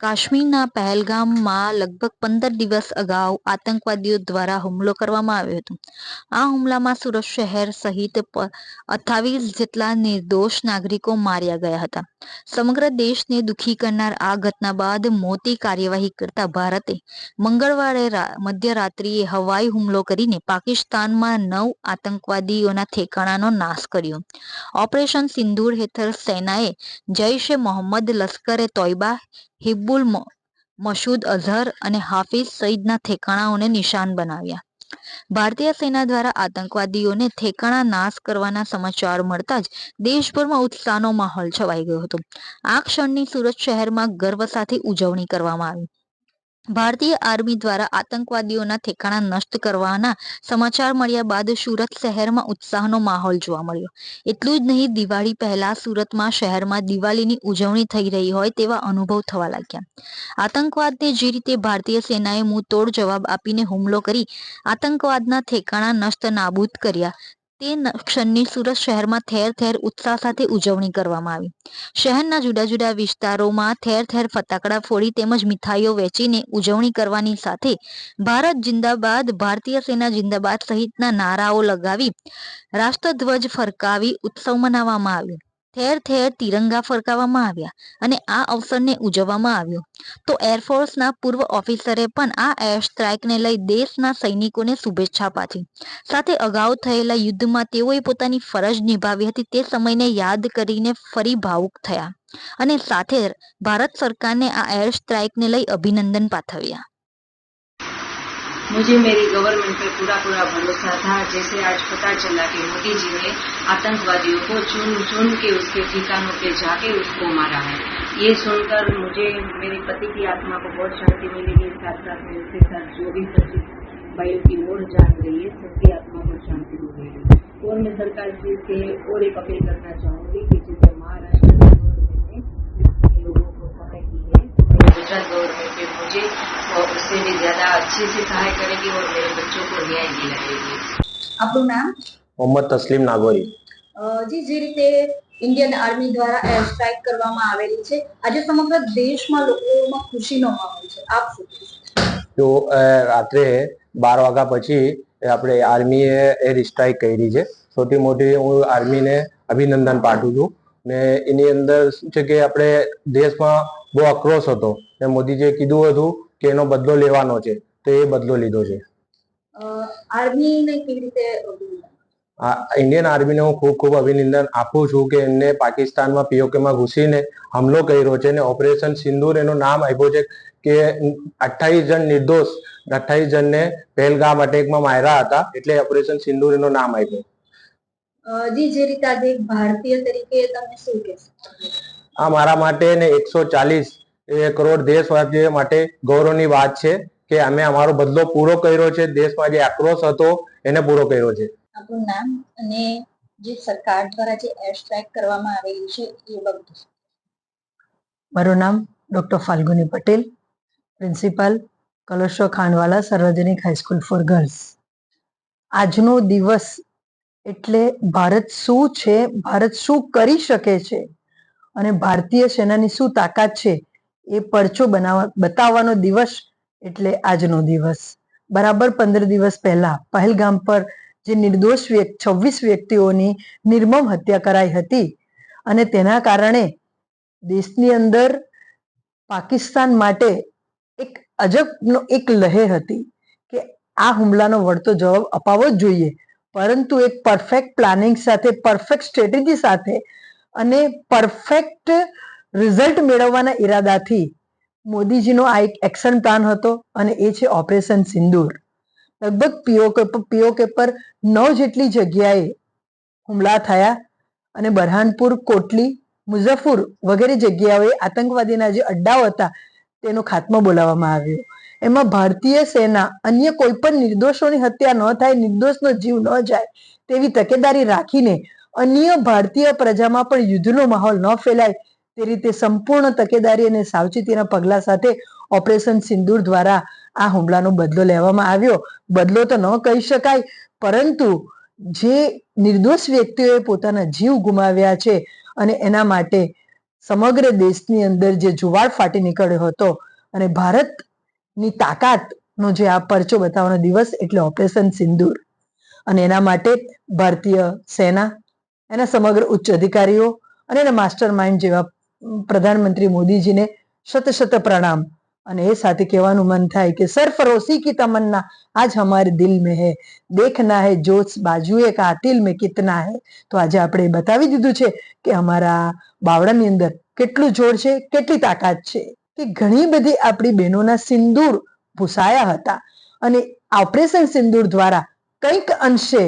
કાશ્મીરના પહેલગામમાં લગભગ પંદર દિવસ અગાઉ આતંકવાદીઓ દ્વારા હુમલો કરવામાં આવ્યો હતો. આ હુમલામાં સુરત શહેર સહિત અઠ્ઠાવીસ જેટલા નિર્દોષ નાગરિકો માર્યા ગયા હતા. સમગ્ર દેશને દુખી કરનાર આ ઘટના બાદ મોટી કાર્યવાહી કરતા ભારતે મંગળવારે મધ્યરાત્રિએ હવાઈ હુમલો કરીને પાકિસ્તાનમાં નવ આતંકવાદીઓના ઠેકાણાનો નાશ કર્યો. ઓપરેશન સિંદૂર હેઠળ સેનાએ જૈશ એ મોહમ્મદ લશ્કરે તોયબા હિબ્બુલ મસૂદ અઝહર અને હાફિઝ સઈદના ઠેકાણાઓને નિશાન બનાવ્યા. ભારતીય સેના દ્વારા આતંકવાદીઓને ઠેકાણા નાશ કરવાના સમાચાર મળતા જ દેશભરમાં ઉત્સાહનો માહોલ છવાઈ ગયો હતો. આ ક્ષણની સુરત શહેરમાં ગર્વ સાથે ઉજવણી કરવામાં આવી. ભારતીય આર્મી દ્વારા આતંકવાદીઓના ઠેકાણા નષ્ટ કરવાના સમાચાર મળ્યા બાદ સુરત શહેરમાં ઉત્સાહનો માહોલ જોવા મળ્યો. એટલું જ નહીં, દિવાળી પહેલા સુરતમાં શહેરમાં દિવાળીની ઉજવણી થઈ રહી હોય તેવા અનુભવ થવા લાગ્યા. આતંકવાદને જે રીતે ભારતીય સેનાએ મુંહતોડ જવાબ આપીને હુમલો કરી આતંકવાદના ઠેકાણા નષ્ટ નાબૂદ કર્યા તે ક્ષણની સુરત શહેરમાં ઠેર ઠેર ઉત્સાહ સાથે ઉજવણી કરવામાં આવી. શહેરના જુદા જુદા વિસ્તારોમાં ઠેર ઠેર ફટાકડા ફોડી તેમજ મીઠાઈઓ વેચીને ઉજવણી કરવાની સાથે ભારત જિંદાબાદ, ભારતીય સેના જિંદાબાદ સહિતના નારાઓ લગાવી રાષ્ટ્રધ્વજ ફરકાવી ઉત્સવ મનાવવામાં આવ્યો. ઠેર ઠેર તિરંગા ફરકાવવામાં આવ્યા અને આ અવસરને ઉજવવામાં આવ્યો. તો એરફોર્સના પૂર્વ ઓફિસરે પણ આ એર સ્ટ્રાઇકને લઈ દેશના સૈનિકોને શુભેચ્છા પાઠવી સાથે અગાઉ થયેલા યુદ્ધમાં તેઓએ પોતાની ફરજ નિભાવી હતી તે સમયને યાદ કરીને ફરી ભાવુક થયા. અને સાથે ભારત સરકારને આ એર સ્ટ્રાઇકને લઈ અભિનંદન પાઠવ્યા. मुझे मेरी गवर्नमेंट पे पूरा पूरा भरोसा था, जैसे आज पता चला कि मोदी जी ने आतंकवादियों को चुन चुन के उसके ठिकानों पे जाके उसको मारा है। ये सुनकर मुझे, मेरे पति की आत्मा को बहुत शांति मिलेगी साथ साथ उसके साथ जो भी सचिव भाइयों की ओर जान रही है, सबकी आत्मा को शांति मिलेगी और मैं सरकार जी से और एक अपील करना चाहूँगी उससे भी ज्यादा अच्छे से सहाय करेगी और मेरे बच्चों को न्याय दिलाएगी આપણું નામ મોહમ્મદ તસ્લીમ નાગોરી અ, જી જે રીતે ઇન્ડિયન આર્મી દ્વારા એર સ્ટ્રાઇક કરવામાં આવેલી છે આજે સમગ્ર દેશમાં લોકોમાં ખુશીનો માહોલ છે આપ શું કહેશો? જો અ, રાત્રે બાર વાગ્યા પછી આપણે આર્મીએ એર સ્ટ્રાઇક કરી છે સૌથી મોટી હું આર્મીને અભિનંદન પાઠવું છું ને એની અંદર શું છે કે આપણે દેશમાં બહુ આક્રોશ હતો ને મોદીજીએ કીધું હતું કે એનો બદલો લેવાનો છે તો એ બદલો લીધો છે. આર્મીને કેવી રીતે ઇન્ડિયન આર્મીને હું ખૂબ ખૂબ અભિનંદન આપું છું કે એમને પાકિસ્તાનમાં પીઓકેમાં ઘૂસીને હુમલો કર્યો છે અને ઓપરેશન સિંદૂર એનું નામ આપ્યું છે કે અઠ્ઠાવીસ જણ નિર્દોષ અઠ્ઠાવીસ જણને પહેલગામ અટેકમાં માર્યા હતા એટલે ઓપરેશન સિંદૂર એનું નામ આપ્યું. જી જે રીતે આજે ભારતીય તરીકે તમે શું કહેશો? આ મારા માટે ને એકસો ચાલીસ કરોડ દેશવાસીઓ માટે ગૌરવની વાત છે કે અમે અમારો બદલો પૂરો કર્યો છે. દેશમાં જે આક્રોશ હતો એને પૂરો કર્યો છે. આપણું નામ અને જે સરકાર દ્વારા જે એર સ્ટ્રાઇક કરવામાં આવેલી છે એ બધું મારું નામ doctor Falguni Patel principal Kaleshwar Khandwala Sarvajanik high school for girls. આજનો દિવસ એટલે ભારત શું છે? ભારત શું કરી શકે છે? અને ભારતીય સેનાની શું તાકાત છે? એ પરચો બનાવવા, બતાવવાનો દિવસ એટલે આજનો દિવસ. બરાબર પંદર દિવસ પહેલા પહેલગામ પર જે નિર્દોષ વ્યક્તિ, છવ્વીસ વ્યક્તિઓની નિર્મમ હત્યા કરાઈ હતી અને તેના કારણે દેશની અંદર પાકિસ્તાન માટે એક અજબનો એક લહેર હતી કે આ હુમલાનો વળતો જવાબ અપાવવો જ જોઈએ. પરંતુ એક પરફેક્ટ પ્લાનિંગ સાથે પરફેક્ટ સ્ટ્રેટેજી સાથે અને પરફેક્ટ રિઝલ્ટ મેળવવાના ઈરાદાથી મોદીજીનો આ એક એક્શન પ્લાન હતો અને એ છે ઓપરેશન સિંદૂર. લગભગ પીઓકે પીઓકે પર નવ જેટલી જગ્યાએ હુમલા થયા અને બરહાનપુર, કોટલી, મુઝફ્ફર વગેરે જગ્યાઓએ આતંકવાદીના જે અડ્ડાઓ હતા તેનો ખાત્મો બોલાવવામાં આવ્યો. એમાં ભારતીય સેના અન્ય કોઈ પણ નિર્દોષોની હત્યા ન થાય, નિર્દોષનો જીવ ન જાય તેવી તકેદારી રાખીને અન્ય ભારતીય પ્રજામાં પણ યુદ્ધનો માહોલ ન ફેલાય તે રીતે સંપૂર્ણ તકેદારી અને સાવચેતીના પગલા સાથે ઓપરેશન સિંદૂર દ્વારા આ હુમલાનો બદલો લેવામાં આવ્યો. બદલો તો ન કહી શકાય, પરંતુ જે નિર્દોષ વ્યક્તિઓએ પોતાના જીવ ગુમાવ્યા છે અને એના માટે સમગ્ર દેશની અંદર જે જુવાળ ફાટી નીકળ્યો હતો અને ભારતની તાકાતનો જે આ પરચો બતાવવાનો દિવસ એટલે ઓપરેશન સિંદૂર. અને એના માટે ભારતીય સેના, એના સમગ્ર ઉચ્ચ અધિકારીઓ અને એના માસ્ટર માઇન્ડ જેવા પ્રધાનમંત્રી મોદીજીને શત શત પ્રણામ. અને એ સાથે કહેવાનું મન થાય કે સરફરોશી કી તમન્ના, આજ હમારે દિલ મે હે. દેખના હે જોશ બાજુએ કા દિલ મે કિતના હે. તો આજે આપણે બતાવી દીધું છે કે અમારા બાવડાની અંદર કેટલું જોર છે, કેટલી તાકાત છે કે ઘણી બધી આપણી બહેનોના સિંદૂર ભૂસાયા હતા. અને ઓપરેશન સિંદૂર દ્વારા કંઈક અંશે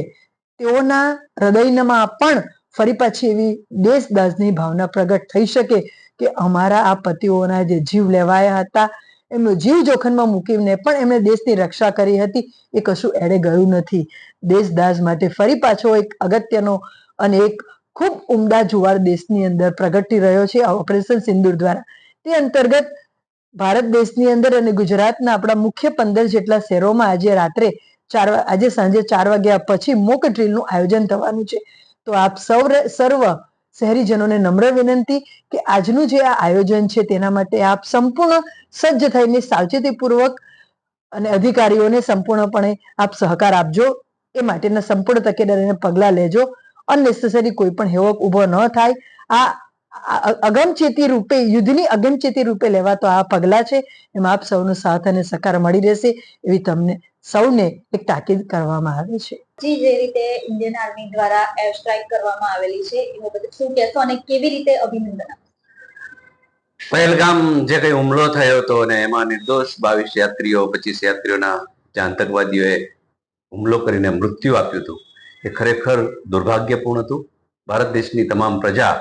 તેઓના હૃદયમાં પણ ફરી પાછી એવી દેશદાસની ભાવના પ્રગટ થઈ શકે કે અમારા આ પતિઓના જે જીવ લેવાયા હતા, એમનો જીવ જોખમમાં મૂકીને પણ એમણે દેશની રક્ષા કરી હતી, એ કશું એડે ગયું નથી. દેશદાસ માટે ફરી પાછો એક અગત્યનો અને એક ખૂબ ઉમદા જુવાર દેશની અંદર પ્રગટી રહ્યો છે, આ ઓપરેશન સિંદુર દ્વારા. તે અંતર્ગત ભારત દેશની અંદર અને ગુજરાતના આપણા મુખ્ય પંદર જેટલા શહેરોમાં આજે રાત્રે ચાર આજે સાંજે ચાર વાગ્યા પછી મોક ડ્રીલનું આયોજન થવાનું છે. તો આપ સૌ સર્વ શહેરીજનોને નમ્ર વિનંતી કે આજનું જે આ આયોજન છે તેના માટે આપ સંપૂર્ણ સજ્જ થઈને સાવચેતીપૂર્વક અને અધિકારીઓને સંપૂર્ણપણે આપ સહકાર આપજો. એ માટેના સંપૂર્ણ તકેદારીને પગલાં લેજો. અનનેસેસરી કોઈ પણ હેવક ઊભો ન થાય. આ અગમચેતી રૂપે યુદ્ધની અગમચેતી રૂપે લેવાતો આ પગલા છે. એમાં આપ સૌનો સાથ અને સહકાર મળી રહેશે એવી તમને સૌને એક તાકીદ કરવામાં આવે છે. જી જે રીતે ઇન્ડિયન આર્મી દ્વારા એર સ્ટ્રાઇક કરવામાં આવેલી છે એ બાબતે શું કહેશો અને કેવી રીતે અભિનંદન પહેલગામ જે કઈ હુમલો થયો હતો અને એમાં નિર્દોષ બાવીસ યાત્રીઓ પચીસ યાત્રીઓના જે આતંકવાદીઓએ હુમલો કરીને મૃત્યુ આપ્યું હતું. એ ખરેખર દુર્ભાગ્યપૂર્ણ હતું. ભારત દેશની તમામ પ્રજા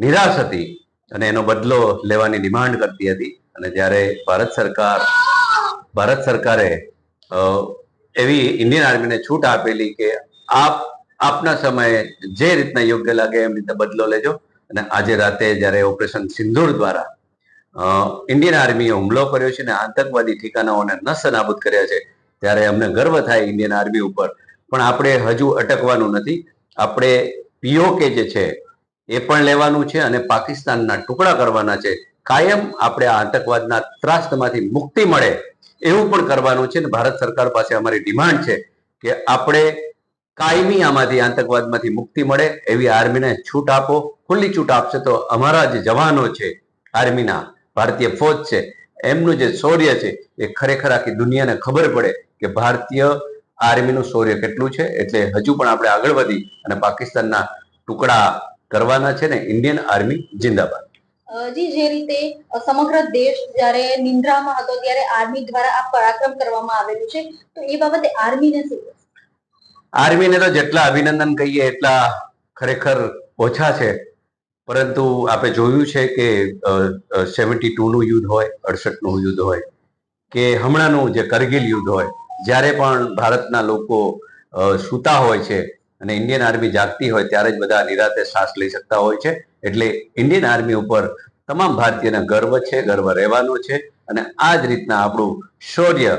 નિરાશ હતી અને એનો બદલો લેવાની ડિમાન્ડ કરતી હતી. અને જ્યારે ભારત સરકાર, ભારત સરકારે એવી ઇન્ડિયન આર્મીને છૂટ આપેલી કે આપ, આપના સમયે જે રીતના યોગ્ય લાગે એમ રીતે બદલો લેજો. અને આજે રાતે જ્યારે ઓપરેશન સિંધુર દ્વારા ઇન્ડિયન આર્મીએ હુમલો કર્યો છે અને આતંકવાદી ઠિકાનાઓને નસ નાબૂદ કર્યા છે, ત્યારે અમને ગર્વ થાય ઇન્ડિયન આર્મી ઉપર. પણ આપણે હજુ અટકવાનું નથી. આપણે પીઓકે જે છે એ પણ લેવાનું છે અને પાકિસ્તાનના ટુકડા કરવાના છે. કાયમ આપણે આ આતંકવાદના ત્રાસમાંથી મુક્તિ મળે એવું પણ કરવાનું છે અને ભારત સરકાર પાસે અમારી ડિમાન્ડ છે કે આપણે કાયમી આમાંથી આતંકવાદમાંથી મુક્તિ મળે એવી આર્મીને છૂટ આપો, ખુલ્લી છૂટ આપશે તો અમારા જે જવાનો છે, આર્મીના ભારતીય ફોજ છે, એમનું જે શૌર્ય છે એ ખરેખર આખી દુનિયાને ખબર પડે કે ભારતીય આર્મીનું શૌર્ય કેટલું છે. એટલે હજુ પણ આપણે આગળ વધી અને પાકિસ્તાનના ટુકડા કરવાના છે ને ઇન્ડિયન આર્મી જિંદાબાદ. જી જે રીતે સમગ્ર દેશ જ્યારે નિંદ્રામાં હતો ત્યારે આર્મી દ્વારા આ પરાક્રમ કરવામાં આવેલું છે. તો એ બાબતે આર્મીને શું આર્મીને તો જેટલા અભિનંદન કહીએ એટલા ખરેખર ઓછા છે. પરંતુ આપણે જોયું છે કે સેવન્ટી ટુનું યુદ્ધ હોય અડસઠનું યુદ્ધ હોય કે હમણાંનું જે કરગિલ યુદ્ધ હોય જ્યારે પણ ભારતના લોકો સૂતા હોય છે અને ઇન્ડિયન આર્મી જાગતી હોય ત્યારે જ બધા નિરાતે શ્વાસ લઈ શકતા હોય છે. એટલે ઇન્ડિયન આર્મી ઉપર તમામ ભારતીયને ગર્વ છે, ગર્વ રહેવાનો છે અને આ જ રીતના આપણું શૌર્ય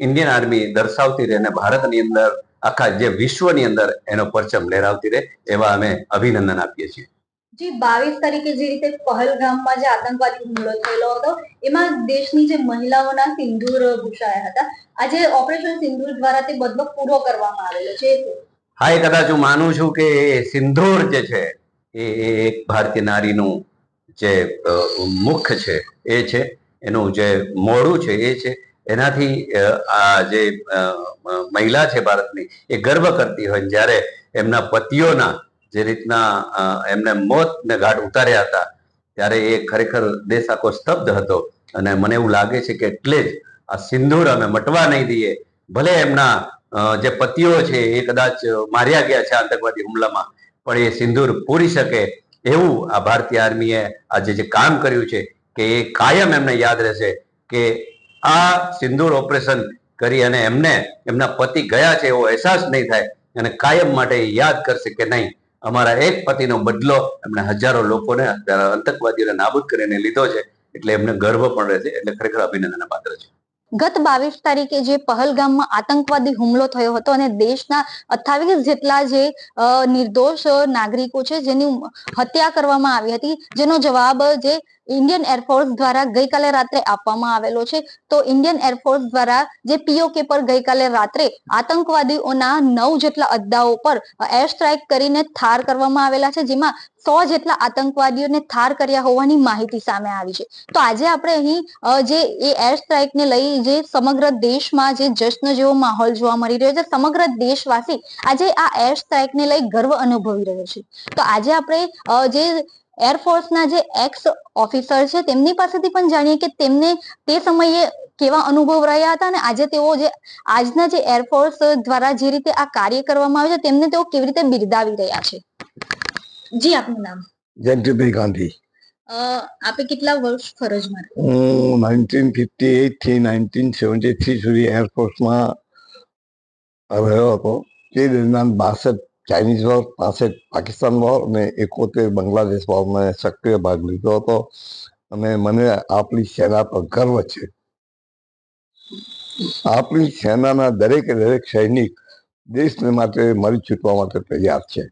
ઇન્ડિયન આર્મી દર્શાવતી રહે અને ભારતની અંદર આખા જે વિશ્વની અંદર એનો પરચમ લહેરાવતી રહે એવા અમે અભિનંદન આપીએ છીએ. જી, બાવીસ તારીખે જે રીતે પહલગામમાં જે આતંકવાદી હુમલો થયેલો હતો, એમાં દેશની જે મહિલાઓના સિંદૂર ભૂષાયા હતા. આજે ઓપરેશન સિંદૂર દ્વારા તે બદલો પૂરો કરવામાં આવેલો છે? હા એ કદાચ હું માનું છું કે એ સિંદૂર જે છે, એ એક ભારતીય નારીનું જે મુખ છે, એ છે. એનું જે મોડું છે, એ છે. એનાથી આ જે મહિલા છે ભારતની, એ ગર્વ કરતી હોય જ્યારે એમના પતિઓના જે રીતના એમને મોતને ઘાટ ઉતાર્યા હતા, ત્યારે એ ખરેખર દેશ આખો સ્તબ્ધ હતો. અને મને એવું લાગે છે કે એટલે જ આ સિંદૂર અમે મટવા નહીં દઈએ. ભલે એમના જે પતિઓ છે એ કદાચ માર્યા ગયા છે આતંકવાદી હુમલામાં, પણ એ સિંદૂર પૂરી શકે એવું આ ભારતીય આર્મીએ આજે જે કામ કર્યું છે કે એ કાયમ એમને યાદ રહેશે કે આ સિંદૂર ઓપરેશન કરી અને એમને, એમના પતિ ગયા છે એવો અહેસાસ નહીં થાય અને કાયમ માટે યાદ કરશે કે નહીં, અમારા એક પતિનો બદલો એમણે હજારો લોકોને આતંકવાદીઓને નાબૂદ કરીને લીધો છે, એટલે એમને ગર્વ પણ રહેશે, એટલે ખરેખર અભિનંદનના પાત્ર છે. ગત બાવીસ તારીખે જે પહલગામમાં આતંકવાદી હુમલો થયો હતો અને દેશના અઠ્ઠાવીસ જેટલા જે નિર્દોષ નાગરિકો છે જેની હત્યા કરવામાં આવી હતી, જેનો જવાબ જે ઇન્ડિયન એરફોર્સ દ્વારા ગઈકાલે રાત્રે આપવામાં આવેલો છે. તો ઇન્ડિયન એરફોર્સ દ્વારા જે પીઓકે પર ગઈકાલે રાત્રે આતંકવાદીઓના નવ જેટલા અડ્ડાઓ પર એર સ્ટ્રાઇક કરીને ઠાર કરવામાં આવેલા છે, જેમાં સો જેટલા આતંકવાદીઓને ઠાર કર્યા હોવાની માહિતી સામે આવી છે. તો આજે આપણે અહીં જે એ એર સ્ટ્રાઇકને લઈ જે સમગ્ર દેશમાં જે જશ્ન જેવો માહોલ જોવા મળી રહ્યો છે, સમગ્ર દેશવાસી આજે આ એર સ્ટ્રાઇકને લઈ ગર્વ અનુભવી રહ્યો છે. તો આજે આપણે જે એરફોર્સના જે એક્સ ઓફિસર છે તેમની પાસેથી પણ જાણીએ કે તેમને તે સમયે કેવા અનુભવ રહ્યા હતા અને આજે તેઓ જે આજના જે એરફોર્સ દ્વારા જે રીતે આ કાર્ય કરવામાં આવે છે તેમને તેઓ કેવી રીતે બિરદાવી રહ્યા છે? જી આપનું નામ? જયંતિભાઈ ગાંધી. આપે કેટલા વર્ષ ફરજમાં હું નાઇન્ટીન ફિફ્ટી થી નાઇન્ટીન સેવન્ટી થ્રી સુધી એરફોર્સમાં રહ્યો હતો. તે દરમિયાન બાસઠ ચાઇનીઝ વોર પાસે પાકિસ્તાન વોર અને એકોતેર બાંગ્લાદેશ વોરમાં સક્રિય ભાગ લીધો હતો. અને મને આપણી સેના પર ગર્વ છે. આપણી સેનાના દરેકે દરેક સૈનિક દેશને માટે મરી છૂટવા માટે તૈયાર છે.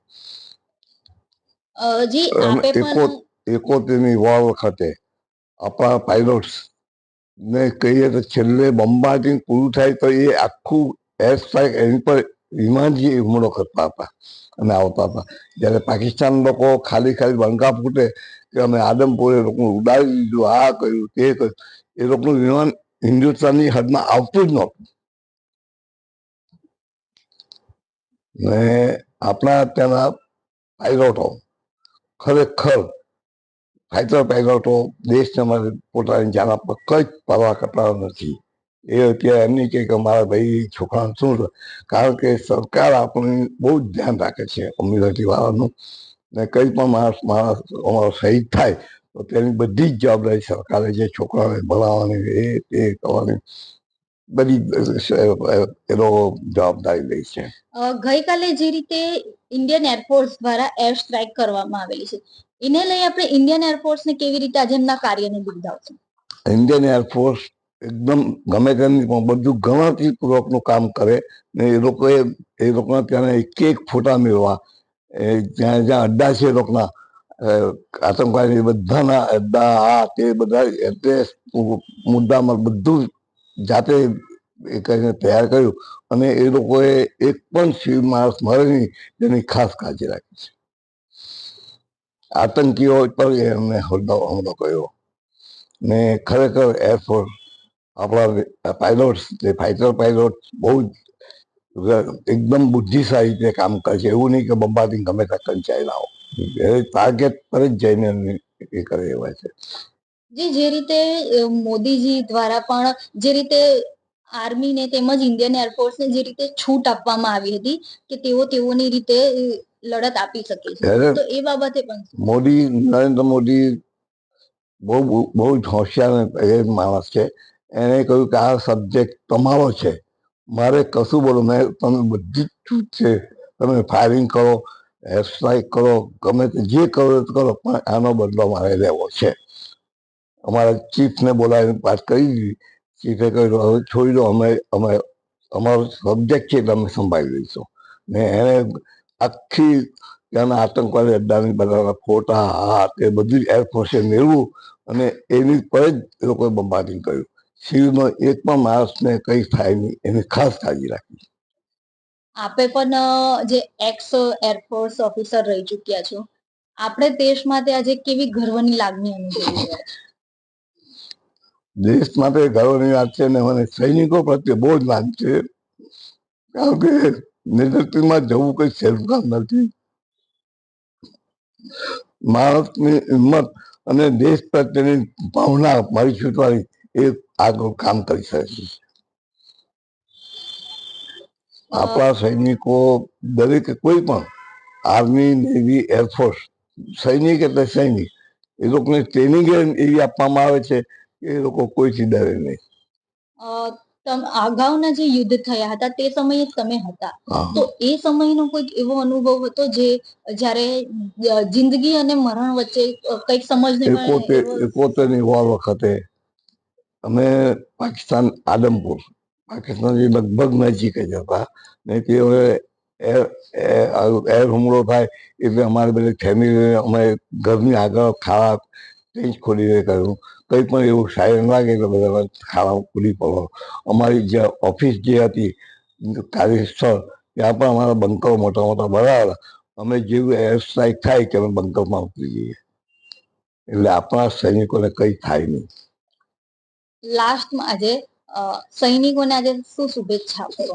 એકોતેરની વોર વખતે આપણા પાયલોટ્સ ને કહીએ તો છેલ્લે બોમ્બાર્ડિંગ પૂરું થાય તો એ આખું એર સ્ટ્રાઇક એની પર વિમાનથી હુમલો કરતા હતા અને આવતા હતા. જ્યારે પાકિસ્તાન લોકો ખાલી ખાલી બંકા ફૂટે કે અમે આદમપુરે લોકોને ઉડાવી દીધું, આ કર્યું, તે કર્યું, એ લોકોનું વિમાન હિન્દુસ્તાનની હદમાં આવતું જ નહોતું. ને આપણા ત્યાંના પાયલોટો ખરેખર ફાઇટર પાયલોટો દેશને માટે પોતાની જાન પર કંઈ જ પરવા કરતા નથી. એ અત્યારે એમની નહીં કે મારા ભાઈ છોકરાનું શું? કારણ કે સરકાર આપણને બહુ જ ધ્યાન રાખે છે અમીરતી વાળાનું. ને કંઈ પણ માણસ માણસ અમારો શહીદ થાય તો તેની બધી જ જવાબદારી સરકારે જે છોકરાને ભણાવવાની એ તે કરવાની. બધી એનો જવાબદારી લે છે. ગઈકાલે જે રીતે ઇન્ડિયન એરફોર્સ દ્વારા એર સ્ટ્રાઇક કરવામાં આવેલી છે એને લઈ આપણે ઇન્ડિયન એરફોર્સને કેવી રીતે આજે એમના કાર્યને બિરદાવશું? ઇન્ડિયન એરફોર્સ એકદમ ગમે તેમ બધું ગણતરીપૂર્વકનું કામ કરે ને એ લોકોએ, એ લોકોના ત્યાંના એક એક ફોટા મેળવા. એ જ્યાં જ્યાં અડ્ડા છે એ લોકોના આતંકવાદી બધાના અડ્ડા, આ તે બધા એડ્રેસ મુદ્દામાં બધું જાતે એ કરીને તૈયાર કર્યું અને એ લોકોએ એક પણ શિવ માણસ મરે નહીં તેની ખાસ કાળજી રાખી છે. આતંકીઓ પર એમને હુમલો કર્યો. ને ખરેખર એરફોર્સ આપણા પાયલોટ્સ જે ફાઇટર પાયલોટ બહુ જ એકદમ બુદ્ધિશાળી રીતે કામ કરે છે. એવું નહીં કે બંબાથી ગમે ત્યાં એ ટાર્ગેટ પર જ જઈને એ કરે એવા છે. જી જે રીતે મોદીજી દ્વારા પણ જે રીતે આર્મીને તેમજ ઇન્ડિયન એરફોર્સને જે રીતે છૂટ આપવામાં આવી હતી કે તેઓ તેઓની રીતે લડત આપી શકે છે. તો એ બાબતે પણ મોદી નરેન્દ્ર મોદી બહુ બહુ જ હોશિયાર માણસ છે. એને કહ્યું કે આ સબ્જેક્ટ તમારો છે. મારે કશું બોલો મેં તમે બધી જ છૂટ છે. તમે ફાયરિંગ કરો એર સ્ટ્રાઇક કરો, ગમે તે જે કરો તે કરો, પણ આનો બદલો મારે લેવો છે. અમારા ચીફને બોલાવીને વાત કરી દીધી. ચીફે કહ્યું, હવે છોડી દો, અમે અમે, અમારો સબ્જેક્ટ છે એટલે અમે સંભાળી લઈશું. ને એને આખી ત્યાંના આતંકવાદી અડ્ડાની બધાના ફોટા, હાથ તે બધું એરફોર્સે મેળવું અને એની પર જ એ લોકોએ બમ્બાર્ડિંગ કર્યું. શિવનો એક પણ માણસને કંઈ થાય નહીં એની ખાસ કાળજી રાખી આપે પણ જે એક્સ એરફોર્સ ઓફિસર રહી ચૂક્યા છો આપણે દેશ માટે આજે કેવી ગર્વની લાગણી અનુભવી દેશ માટે ગર્વની વાત છે ને મને સૈનિકો પ્રત્યે બહુ જ માન છે કારણ કે નિવૃત્તિમાં જવું કઈ સહેલું કામ નથી. માણસની હિંમત અને દેશ પ્રત્યેની ભાવના મારી છૂટવાની એ આગળ કામ કરી શકે આપણા સૈનિકો દરેક કોઈ પણ આર્મી નેવી એરફોર્સ સૈનિક એટલે સૈનિક એ લોકોને ટ્રેનિંગ એવી આપવામાં આવે છે કે એ લોકો કોઈથી ડરે નહીં. અગાઉના જે યુદ્ધ થયા હતા તે સમયે તમે હતા. તો એ સમયનો કોઈક એવો અનુભવ હતો જે જ્યારે જિંદગી અને મરણ વચ્ચે કંઈક સમજ એકોતેર એકોતેરની વાર વખતે અમે પાકિસ્તાન આદમપુર. પાકિસ્તાનથી લગભગ નજીક જ હતા. ને તેઓએ એર એર હુમલો થાય એટલે અમારે બધી ફેમિલી અમે ઘરની આગળ ખાવા તે જ ખોલીને કર્યું. કંઈ પણ એવું સાયરન લાગે એટલે બધા ખાવા ખુલી પડો. અમારી જે ઓફિસ જે હતી, કાર્યસ્થળ, ત્યાં પણ અમારા બંકરો મોટા મોટા બરાબર અમે જેવું એર સ્ટ્રાઇક થાય કે અમે બંકરમાં ઉતરી જઈએ. એટલે આપણા સૈનિકોને કંઈ થાય નહીં. લાસ્ટમાં આજે સૈનિકોને આજે શું શુભેચ્છા આપશો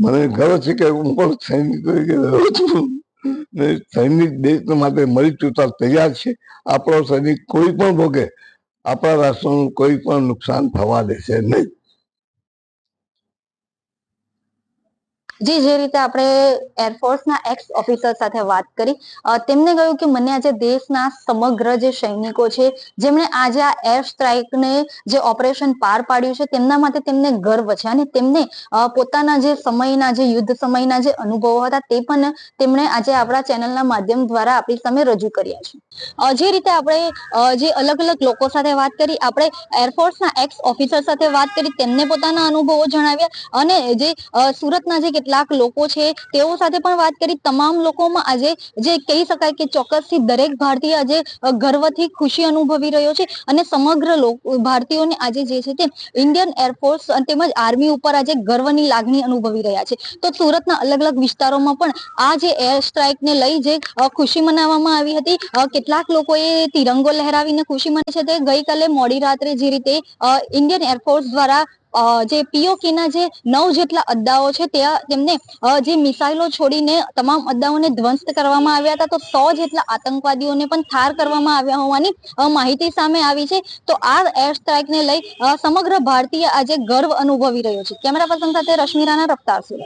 મને ગર્વ છે કે હું પણ સૈનિક તરીકે રહ્યો છું. ને સૈનિક દેશ માટે મરી ચૂકવા તૈયાર છે. આપણો સૈનિક કોઈ પણ ભોગે આપણા રાષ્ટ્રનું કોઈ પણ નુકસાન થવા દેશે નહીં. જી, જે રીતે આપણે એરફોર્સના એક્સ ઓફિસર સાથે વાત કરી તેમને કહ્યું કે મને આજે દેશના સમગ્ર જે સૈનિકો છે, જેમણે આજે આ એર સ્ટ્રાઇકને જે ઓપરેશન પાર પાડ્યું છે, તેમના માટે તેમને ગર્વ છે. અને તેમને પોતાના જે સમયના જે યુદ્ધ સમયના જે અનુભવો હતા, તે પણ તેમણે આજે આપણા ચેનલના માધ્યમ દ્વારા આપણી સામે રજૂ કર્યા છે. જે રીતે આપણે જે અલગ અલગ લોકો સાથે વાત કરી, આપણે એરફોર્સના એક્સ ઓફિસર સાથે વાત કરી, તેમને પોતાના અનુભવો જણાવ્યા અને જે સુરતના જે કેટલાક લોકો છે. તેઓ સાથે પણ વાત કરી. તમામ લોકોમાં આજે જે કહી શકાય કે ચોક્કસથી દરેક ભારતીય આજે ગર્વથી ખુશી અનુભવી રહ્યો છે અને સમગ્ર ભારતીયોને આજે જે છે તે ઇન્ડિયન એરફોર્સ તેમજ આર્મી ઉપર આજે ગર્વની લાગણી અનુભવી રહ્યા છે. તો સુરતના અલગ અલગ વિસ્તારોમાં પણ આ જે એર સ્ટ્રાઇકને લઈ જે ખુશી મનાવવામાં આવી હતી. કેટલાક લોકોએ તિરંગો લહેરાવીને ખુશી મનાવી છે. તે ગઈકાલે મોડી રાત્રે જે રીતે ઇન્ડિયન એરફોર્સ દ્વારા જે પીઓકેના જે નવ જેટલા અડ્ડાઓ છે ત્યાં તેમને જે મિસાઇલો છોડીને તમામ અડ્ડાઓને ધ્વંસ્ત કરવામાં આવ્યા હતા, તો સો જેટલા આતંકવાદીઓને પણ ઠાર કરવામાં આવ્યા હોવાની માહિતી સામે આવી છે. તો આ એર સ્ટ્રાઇકને લઈ સમગ્ર ભારતીય આજે ગર્વ અનુભવી રહ્યો છે. કેમેરા પર્સન સાથે રશ્મિ રાણા રફતાર સુરત.